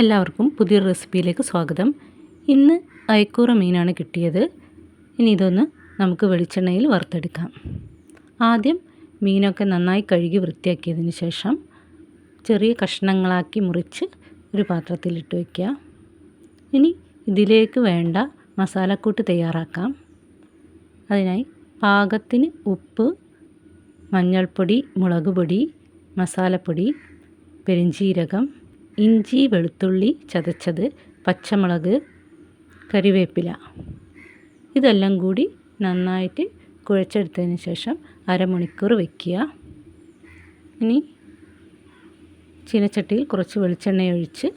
എല്ലാവർക്കും പുതിയൊരു റെസിപ്പിയിലേക്ക് സ്വാഗതം. ഇന്ന് അയക്കൂറ മീനാണ് കിട്ടിയത്. ഇനി ഇതൊന്ന് നമുക്ക് വെളിച്ചെണ്ണയിൽ വറുത്തെടുക്കാം. ആദ്യം മീനൊക്കെ നന്നായി കഴുകി വൃത്തിയാക്കിയതിന് ശേഷം ചെറിയ കഷ്ണങ്ങളാക്കി മുറിച്ച് ഒരു പാത്രത്തിലിട്ട് വയ്ക്കുക ഇനി ഇതിലേക്ക് വേണ്ട മസാലക്കൂട്ട് തയ്യാറാക്കാം. അതിനായി പാകത്തിന് ഉപ്പ് മഞ്ഞൾപ്പൊടി മുളക് പൊടി മസാലപ്പൊടി പെരിഞ്ചീരകം ഇഞ്ചി വെളുത്തുള്ളി ചതച്ചത് പച്ചമുളക് കറിവേപ്പില. ഇതെല്ലാം കൂടി നന്നായിട്ട് കുഴച്ചെടുത്തതിന് ശേഷം അരമണിക്കൂർ വയ്ക്കുക ഇനി ചീനച്ചട്ടിയിൽ കുറച്ച് വെളിച്ചെണ്ണ ഒഴിച്ച്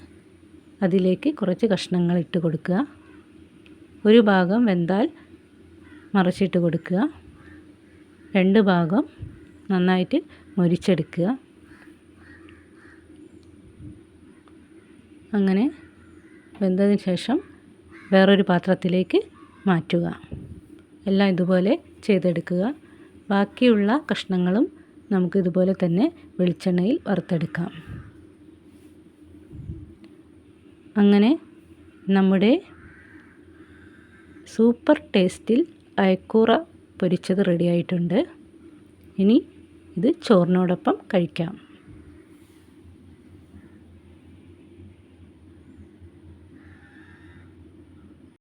അതിലേക്ക് കുറച്ച് കഷ്ണങ്ങൾ ഇട്ട് കൊടുക്കുക. ഒരു ഭാഗം വെന്താൽ മറിച്ചിട്ട് കൊടുക്കുക. രണ്ട് ഭാഗം നന്നായിട്ട് മൊരിച്ചെടുക്കുക. അങ്ങനെ വെന്തതിന് ശേഷം വേറൊരു പാത്രത്തിലേക്ക് മാറ്റുക. എല്ലാം ഇതുപോലെ ചെയ്തെടുക്കുക. ബാക്കിയുള്ള കഷ്ണങ്ങളും നമുക്ക് ഇതുപോലെ തന്നെ വെളിച്ചെണ്ണയിൽ വറുത്തെടുക്കാം. അങ്ങനെ നമ്മുടെ സൂപ്പർ ടേസ്റ്റിൽ അയക്കൂറ പൊരിച്ചത് റെഡിയായിട്ടുണ്ട്. ഇനി ഇത് ചോറിനോടൊപ്പം കഴിക്കാം.